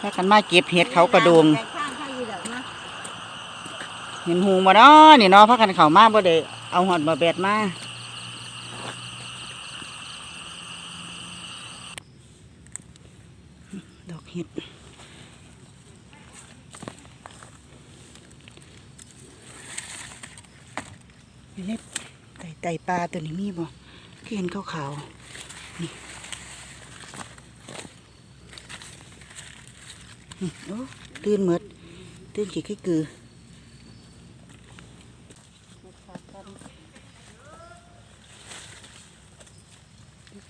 ถ้ากันมาเก็บเห็ดเขากระดูกเห็นหูมาเนาะนี่เนาะพักกันเขามาบ่ได้เอาหอดมาแบดมาดอกเห็ดเล็บไต่ไต่ปลาตัวนี้มีบ่ที่เห็นขาวๆนี่ โอ้ตื่นหมดตื่นขี้ขี้กือ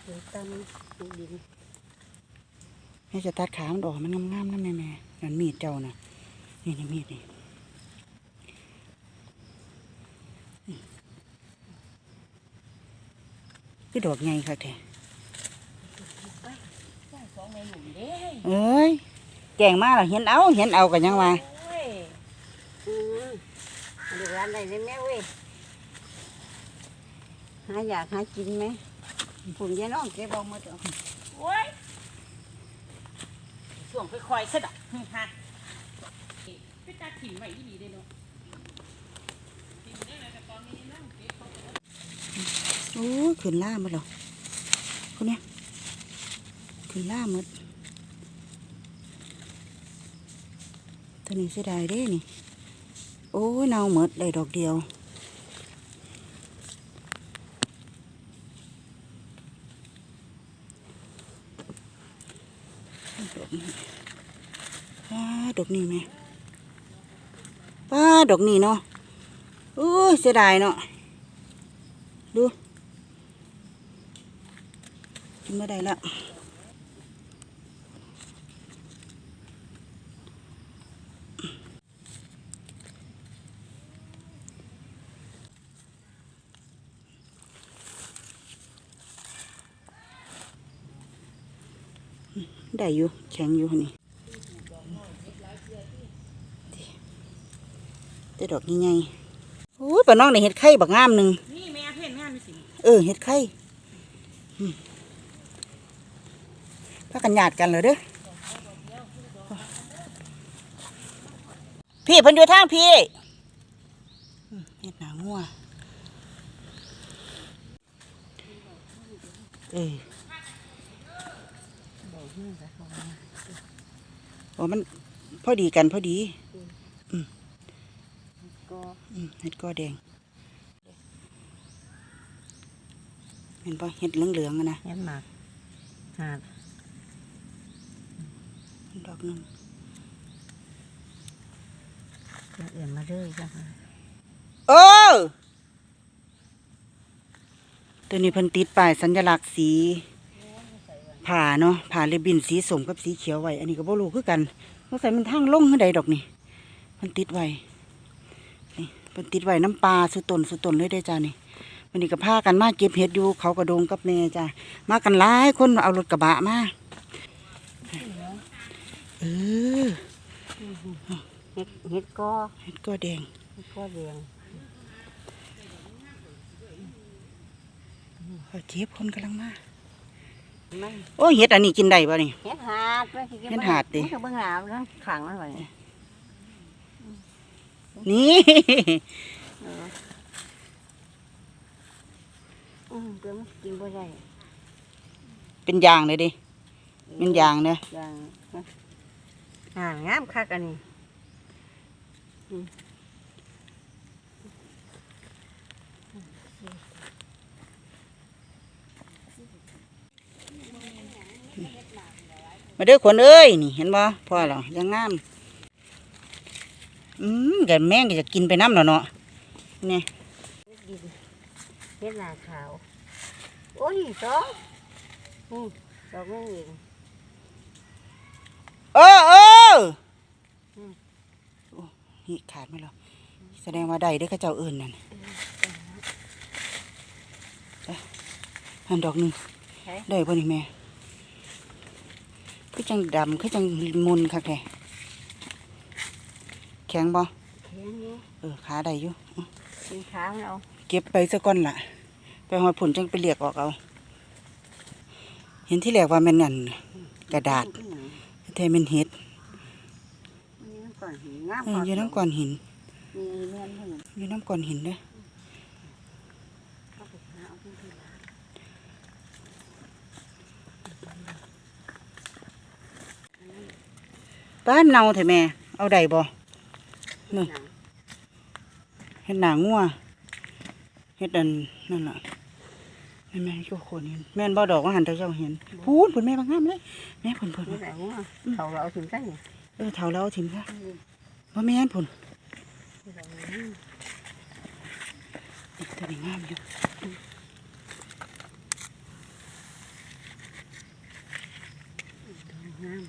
เสือตำดูดินแม่จะตัดขามันออกมันงามๆนะแม่แม่นั่นมีดเจ้านะนี่นี่มีดนี่นี่คือดอกไงค่ะแท้ของในหนุ่มเด้เอ้ย แกงมาแล้วเห็นเอาเห็นเอากันยังว่าโอ้ยอืมเดือดร้อนได้เลยแม่เว้ยหาอยากหากินไหมผมยายน้องเก็บเอามาเถอะโอ้ยส่วงค่อยๆซะดอกฮึฮะไปตาถิ่มไว้ที่นี่ได้เนาะโอ้ยขึ้นล่าหมดแล้วคนเนี้ยขึ้นล่าหมด ตัวนี้เสียดายเด้นี่ โอ้ยเน่าหมดได้ดอกเดียว ป้าดอกนี้ไหมป้าดอกนี้เนาะโอ้ยเสียดายเนาะ ดูกินไม่ได้ละ ได้อยู่แข็งอยู่นี่แต่ดอกนี้ไงโอ้ยป้าน้องในเห็ดไข่บักงามหนึ่งนี่แม่เพ่นงานมีสิเออเห็ดไข่อืมพากันหยาดกันเลยเด้อพี่เพิ่นอยู่ทางพี่อืมเห็ดหนางัวเออ โอ้มันพอดีกันพอดีก็อืมเห็ดกอแดงเห็นปะเห็ดเหลืองๆอะนะเห็นหมากหาดดอกหนึงเอื่นมาเรื่อยจ้ะค่ะเออตัวนี้เพิ่นติดป้ายสัญลักษณ์สี ผ่าเนาะผ่าเลบินสีสมกับสีเขียวไว้ อันนี้ก็บ่รู้คือกันสงสัยมันทางลงคือใดดอกนี่เพิ่นติดไว้นี่เพิ่นติดไว้น้ำปลาสุดตนสุดตนเลยได้อจ้านี่วันนี้ก็พากันมาเก็บเห็ดอยู่เขากระโดงกับแม่จ้ามากันหลายคนเอารถกระบะมาเออเห็ดเห็ดก็เห็ดก็แดงเห็ดก็แดงเอาเจ็บคนกำลังมา มันโอ้ยเห็ดอันนี้กินได้ป่ะนี่ เห็ดหาดมันสิเห็ดหาดดิมันก็เบิ่งหาแล้วขังมันไว้นี่ เอออืมเดี๋ยวมันกินบ่ได้เป็นยางเลยดิเป็นยางเนอะอย่างอ่างามคักอันนี้มาเด้อคนเอ้ยนี่เห็นบ่พ่อเหรอยังงามอืมแกแม่งก็จะกินไปน้ำแล้วเนาะนี่ดินเฮ็ดหนาขาว โอ้ยสองนี่ดอกนึงเองเออเออโอ้นี่ขาดไหมล่ะแสดงว่าได้เด้อเข้าเจ้าเอื่นนั่นไปอันดอกหนึ่งใช่ได้ป่ะนี่แม่ คือจังดำคือจังมุนคักแท้แข็งบ่เขียนอยู่เออขาได้อยู่กินขามันเอาเก็บไปซะก่อนล่ะ ไปหอดผลจังไปเรียกออกเอา เห็นที่แรกว่าแมันนั่นกระดาษขึ้นหนังแท้แมันเห็ดก่อนหินงามเอออยู่น้ำก้อนหินมีแม่นให้อยู่น้ำก้อนหินเด้อ เข้าไปหาเอาที่ที่ร้าน ป้านเนาเถอะแม่ เอาได้บ่นี่หนังเฮ็ดหนางัวเฮ็ดอันนั่นล่ะแม่แม่ก็คนเห็นแม่นบ่ดอกว่าหันแต่เจ้าเห็นพูนพูนแม่บางงามเลยแม่พูนพูนนี่แหละว่าเขาเราเอาถึงได้เนี่ยเออเท่าแล้วเอาถิ่มค่ะว่าแม่นพูนนี่แหละงามนี่ตัวนี้งามอยู่งาม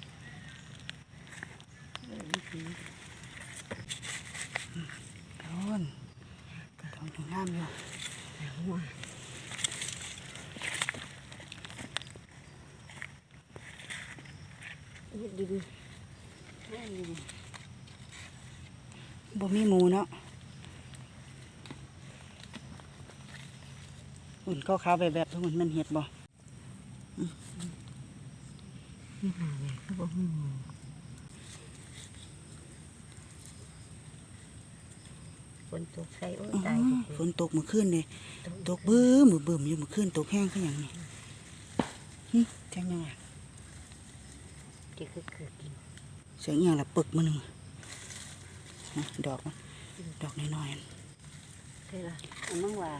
โดนกระทงถึงงามอยู่ หัวเฮ็ ดดีๆแม่นดีบ่มีหมูเนาะอุ่นก็ขาวๆแบบแบบทุกคนมันเห็ดบ่ๆนี่หาแม่ก็บ่ฮู้ฝนตกใส่โอ้ยอื้อตายหือเด้อฝนตกเมื่อคืนเลยตกบื้อมือเบิ่มอยู่เมื่อคืนตกแห้งคือหยังนี่หึจังยังไง ที่คือเกิดกินเสียงอหย่างละปึกมือหนึ่งดอกดอกน้อยๆนใช่ละอันนั้นว่า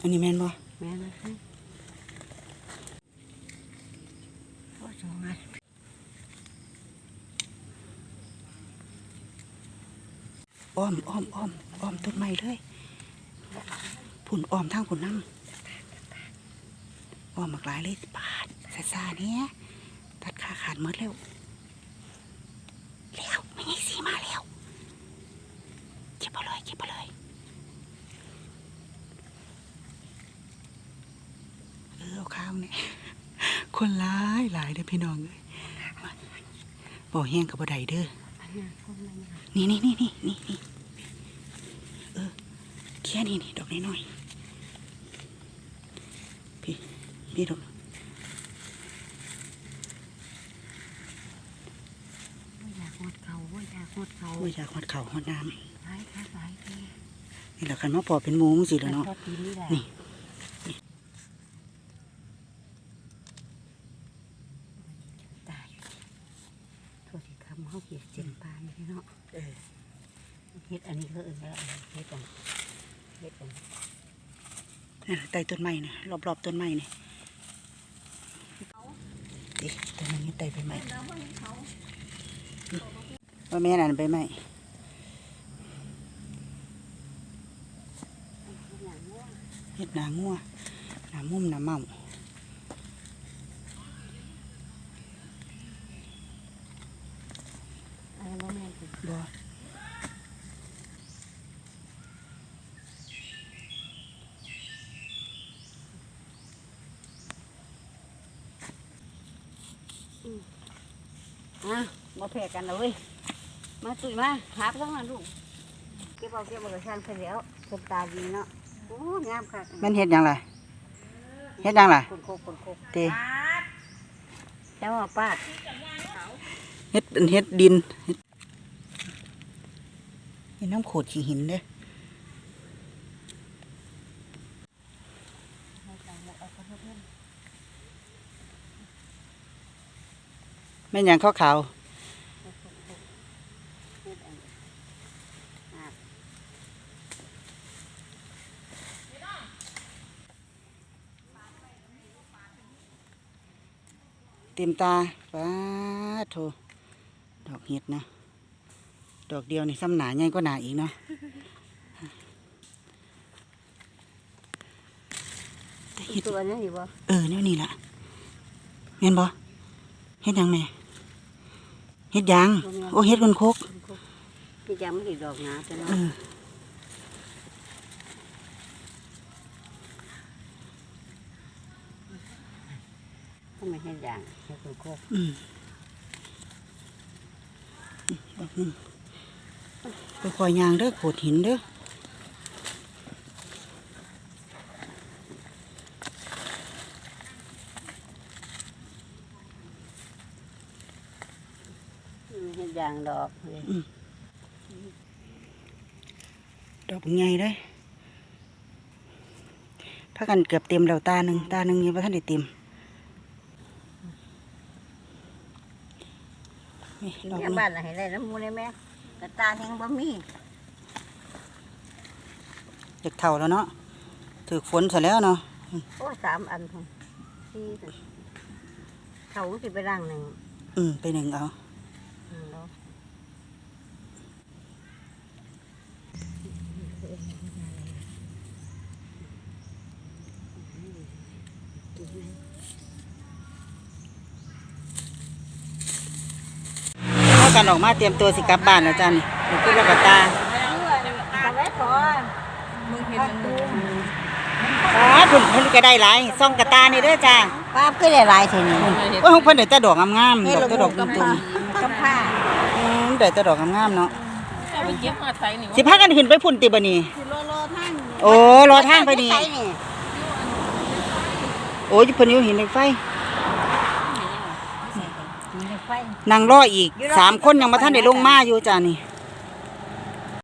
อันนี้แม่นบ่แม่นะสิโอ้สองอันอ้อมอ้อมอ้อมอ้อมต้นไม้เลยผุนอ้อมทางผุ่นน้ำอ้อมมากหลายเลยปาดซาซาเนี้ย ขาดมดแล้วแล้วไม่ไงสีมาแล้วเก็บไปเลยเก็บไปเลยเออข้าวเนี่ยคนหลายหลายเด้อพี่น้องเอ้ยบ่แห้งกับบ่ไดเด้อนี่นี่นี่นี่นี่นี่เออเคียนี่นี่ดอกน้อยๆพี่พี่ดอก ว่าอยากหดเขาว่าอยาก หดเขาโอ้ยอยากหอดเข่าหอดน้หลายค่ะหลายทีำนี่แหละคันว่าพอเป็นหมูมึงสิแล้วเนาะ ชอบกินนี่แหละนี่ ตายโทษทีคำเขาเกียดเจ็นปานนี่เนาะเฮ็ดอันนี้เขาเอื่นแล้วเฮ็ดอันเฮ็ดอันนี่นใต้ต้นไม้นะรอบๆต้นไม้นี่ดิต้นนี้ใต้ใบไม้ ว่าแม่นั่นใบไม้เฮ็ดหนางัวหนามุมหนาเมาอันนั้นบ่แม่นสิบ่อะมาแพ้กันเลย มาตุ้ยมาหาบทั้งนั้นลูกเก็บเอาเก็บเอากระชังเสร็จแล้วคนตาดีเนาะโอ้งามค่ะแม่นเฮ็ดหยังล่ะเฮ็ดหยังล่ะคนโคกคนโคกเตเจ้าว่าป้าดเฮ็ดเป็นเฮ็ดดินเฮ็ดเฮ็ดน้ำโขดขี้หินเด้อแม่นหยังขาวขาว เต็มตาป้าดโถดอกเห็ดนะดอกเดียวนี่ซ้ำหนาใหญ่ก็หนาอีกเนาะแต่เห็ดตัวนี้อยู่บ่เออเนี่ยนี่ล่ะเห็นบ่เฮ็ดหยังแม่เฮ็ดหยังโอ้เฮ็ดคนโคกพี่จำไม่ได้ดอกหนาแต่เอเนาะ อทำไมเห็นอย่างเห็ดคนโคกอืมดอกหนึงไปคอยยางเด้อโขดหินเด้ออืมเฮ็ดอย่างดอกเลยดอกใหญ่เลยพากันเกือบเต็มแล้วตาหนึ่งตาหนึ่งยังไม่ทันได้เต็มนี่ ดอกแม่นี้บ้านน่ะให้ได้น้ำมูเลยแม่กระตาแห้งบ่มีเด็กเท่าแล้วเนาะถือฝนซะแล้วเนาะโอ้ยสามอันพุ่นสี่พุ่นเขาสิไปร่างหนึ่งอืมไปหนึ่งเอา อืมแล้ว พา กันออกมาเตรียมตัวสิกลับบ้านแล้วจ้านี่เดี๋ยวพูดแล้วกับตาอ๋อคุณเพิ่นก็ได้หลายซ่องกระตานี่เด้อจ้าป้าบก็ได้หลายเท่านี้ว่าของเพิ่นได้แต่ดอกงามๆดอกแต่ดอกตุ่มกับผ้าๆอืมได้แต่ดอกงามๆเนาะสิพากันขึ้นไปพุ่นติบ่นี่โอ้รอทางไปนี่ใส่นี่โอ้ยเพิ่นอยู่หินเหล็กไฟ นางรออีกสามคนยังมาท่านได้ลงมาอยู่จ้านี่